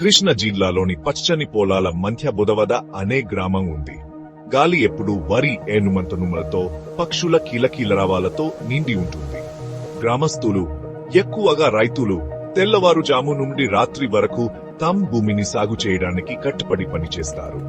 కృష్ణ జిల్లాలోని పచ్చని పొలాల మధ్య బుధవద అనే గ్రామం ఉంది. గాలి ఎప్పుడూ వరి ఏనుమంతనుమలతో పక్షుల కీలకీలరావాలతో నిండి ఉంటుంది. గ్రామస్తులు ఎక్కువగా రైతులు తెల్లవారుజాము నుండి రాత్రి వరకు తమ్ భూమిని సాగు చేయడానికి కట్టుబడి పనిచేస్తారు.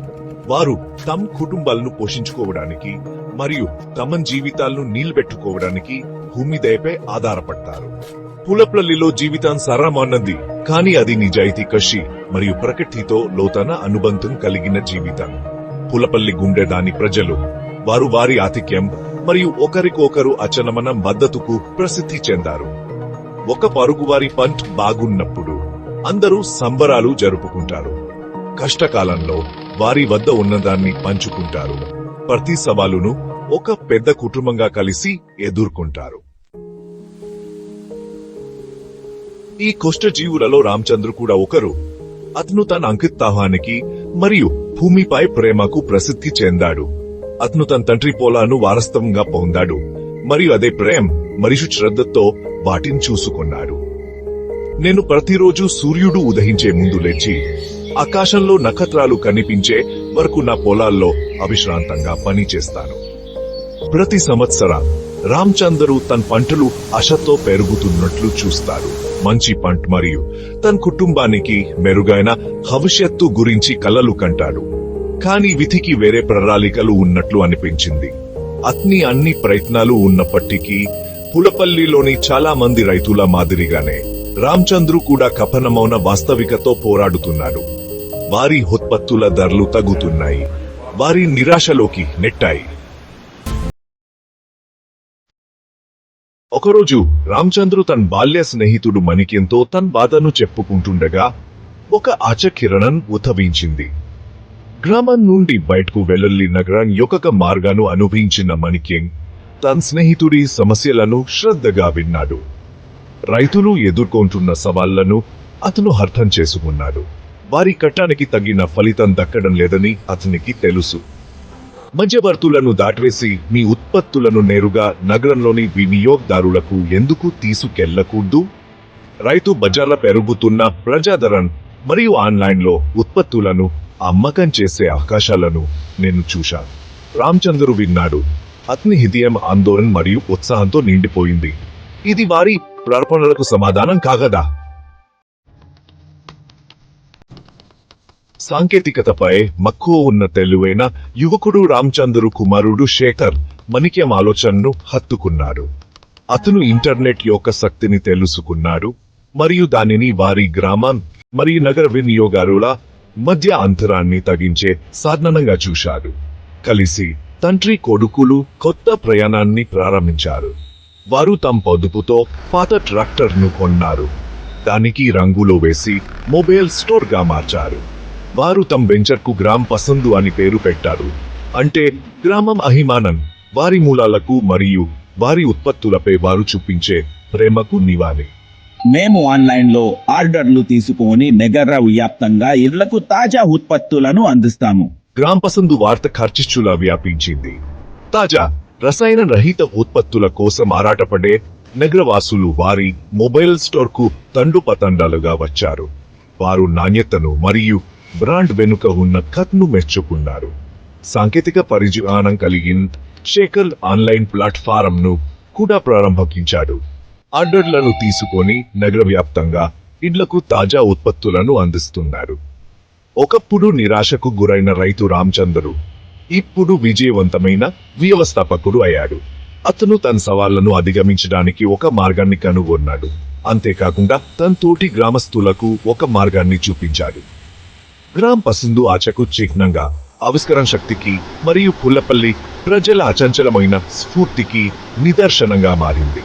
వారు తమ్ కుటుంబాలను పోషించుకోవడానికి మరియు తమ జీవితాలను నిలబెట్టుకోవడానికి భూమి దయపై ఆధారపడతారు. పులప్లల్లిలో జీవితం సరళమైనది కానీ అది నిజాయితీ కషి మరియు ప్రకృతితో లోతన అనుబంధం కలిగిన జీవితం పులపల్లి గుండె దాని ప్రజలు. వారు వారి ఆతిథ్యం మరియు ఒకరికొకరు అచనమన మద్దతుకు ప్రసిద్ధి చెందారు. ఒక పరుగువారి పంట్ బాగున్నప్పుడు అందరూ సంబరాలు జరుపుకుంటారు. కష్టకాలంలో వారి వద్ద ఉన్నదాన్ని పంచుకుంటారు. ప్రతి సవాలును ఒక పెద్ద కుటుంబంగా కలిసి ఎదుర్కొంటారు. ఈ కుష్ఠజీవులలో రామచంద్రు కూడా ఒకరు. అతను తన అంకితాహానికి మరియు భూమిపై ప్రేమకు ప్రసిద్ధి చెందాడు. అతను తన తండ్రి పొలాను వారస్తవంగా పొందాడు మరియు అదే ప్రేమ్ మరియు శ్రద్ధతో వాటిని చూసుకున్నాడు. నేను ప్రతిరోజు సూర్యుడు ఉదయించే ముందు లేచి ఆకాశంలో నక్షత్రాలు కనిపించే వరకు నా పొలాల్లో అవిశ్రాంతంగా పనిచేస్తాను. ప్రతి సంవత్సరం రామచందరు తన పంటలు అశతో పెరుగుతున్నట్లు చూస్తారు. మంచి పంట మరియు తన కుటుంబానికి మెరుగైన భవిష్యత్తు గురించి కలలు కంటాడు. కాని విధికి వేరే ప్రణాళికలు ఉన్నట్లు అనిపించింది. అతని అన్ని ప్రయత్నాలు ఉన్నప్పటికీ పులపల్లిలోని చాలా మంది రైతుల మాదిరిగానే రామచంద్రు కూడా కపనమౌన వాస్తవికతో పోరాడుతున్నాడు. వారి ఉత్పత్తుల ధరలు తగ్గుతున్నాయి. వారి నిరాశలోకి నెట్టాయి. ఒకరోజు రామచంద్రు తన బాల్య స్నేహితుడు మణికింతో తన బాధను చెప్పుకుంటుండగా ఒక ఆచకిరణం ఉద్భవించింది. గ్రామం నుండి బయటకు వెళ్ళి నగరం యొక్క మార్గాను అనుభవించిన మణికెం తన స్నేహితుడి సమస్యలను శ్రద్ధగా విన్నాడు. రైతులు ఎదుర్కొంటున్న సవాళ్ళను అతను అర్థం చేసుకున్నాడు. వారి కట్టానికి తగిన ఫలితం దక్కడం లేదని అతనికి తెలుసు. మధ్యవర్తులను దాటివేసి మీ ఉత్పత్తులను నేరుగా నగరంలోని వినియోగదారులకు ఎందుకు తీసుకెళ్ళకూడదు? రైతు బజార్ల పెరుగుతున్న ప్రజాదరణ మరియు ఆన్లైన్లో ఉత్పత్తులను అమ్మకం చేసే అవకాశాలను నేను చూశాను రామచంద్రు విన్నాడు. అతని హృదయం ఆందోళన మరియు ఉత్సాహంతో నిండిపోయింది. ఇది వారి ప్రార్థనలకు సమాధానం కాగదా? సాంకేతికతపై మక్కువ ఉన్న తెలివైన యువకుడు రామచంద్రు కుమారుడు శేఖర్ మణిక్యం ఆలోచనను హత్తుకున్నాడు. అతను ఇంటర్నెట్ యొక్క శక్తిని తెలుసుకున్నాడు మరియు దానిని వారి గ్రామం మరియు నగర వినియోగారుల మధ్య అంతరాన్ని తగ్గించే సాధనంగా చూశాడు. కలిసి తండ్రి కొడుకులు కొత్త ప్రయాణాన్ని ప్రారంభించారు. వారు తమ పొదుపుతో పాత ట్రాక్టర్ను కొన్నారు. దానికి రంగులో వేసి మొబైల్ స్టోర్గా మార్చారు. వారు తమ వెంచర్కు గ్రామ్ పసందు అని పేరు పెట్టారు. అంటే గ్రామం అభిమానం వారి మూలాలకు మరియు వారి ఉత్పత్తులపై వారు చూపించే ప్రేమకు నివాళి మేము ఆన్లైన్లో ఆర్డర్లు తీసుకొని నగర వ్యాప్తంగా ఇళ్ళకు తాజా ఉత్పత్తులను అందిస్తాము. గ్రామ్ పసందు వార్త ఖర్చుల వ్యాపించింది. తాజా రసాయన రహిత ఉత్పత్తుల కోసం ఆరాటపడే నగరవాసులు వారి మొబైల్ స్టోర్కు తండుపతండాలుగా వచ్చారు. వారు నాణ్యతను మరియు బ్రాండ్ వెనుక ఉన్న కత్ను మెచ్చుకున్నారు. సాంకేతిక పరిజ్ఞానం కలిగిన షేకల్ ఆన్లైన్ ప్లాట్ఫారంను కూడా ప్రారంభించాడు. ఆర్డర్లను తీసుకొని నగర వ్యాప్తంగా ఇండ్లకు తాజా ఉత్పత్తులను అందిస్తున్నారు. ఒకప్పుడు నిరాశకు గురైన రైతు రామచంద్రు ఇప్పుడు విజయవంతమైన వ్యవస్థాపకుడు అయ్యాడు. అతను తన సవాళ్ళను అధిగమించడానికి ఒక మార్గాన్ని కనుగొన్నాడు. అంతేకాకుండా తన తోటి గ్రామస్తులకు ఒక మార్గాన్ని చూపించాడు. గ్రామ్ పసిందు ఆచకు చిహ్నంగా ఆవిష్కరణ శక్తికి మరియు పుల్లపల్లి ప్రజల అచంచలమైన స్ఫూర్తికి నిదర్శనంగా మారింది.